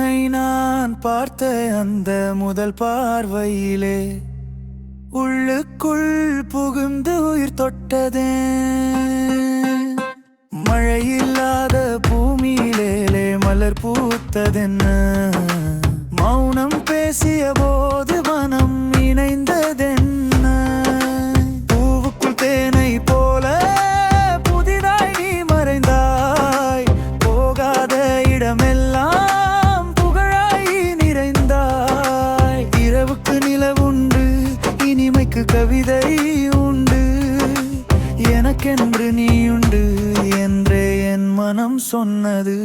உன்னை நான் பார்த்த அந்த முதல் பார்வையிலே உள்ளுக்குள் புகுந்து உயிர் தொட்டதே. மழையில்லாத பூமியிலே மலர் பூத்ததென்ன? மௌனம் பேசிய போது இனிமைக்கு கவிதை உண்டு. எனக்கென்று நீயுண்டு என்றே என் மனம் சொன்னது.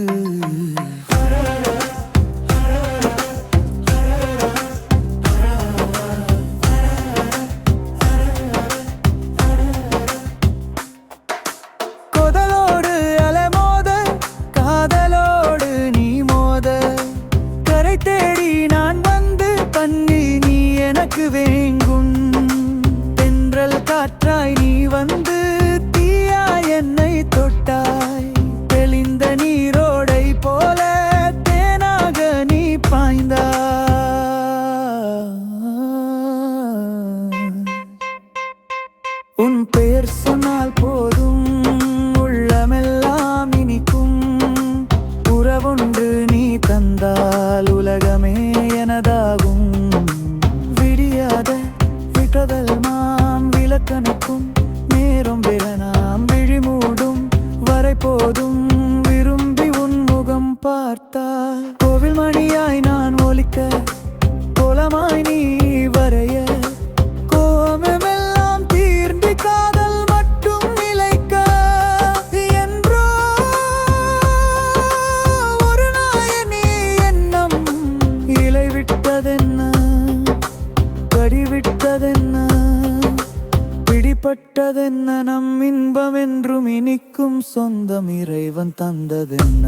தேடி நான் வந்து பண்ணி நீ எனக்கு வேங்கும். காற்றாய் நீ வந்து தீயா என்னை தொட்டாய். தெளிந்த நீரோடை போல தேனாக நீ பாய்ந்தா உன் பெயர் சொன்னால் போதும். பிடிப்பட்டதென்ன நம் இன்பம் என்றும் இனிக்கும் சொந்தம் இறைவன் தந்ததென்ன?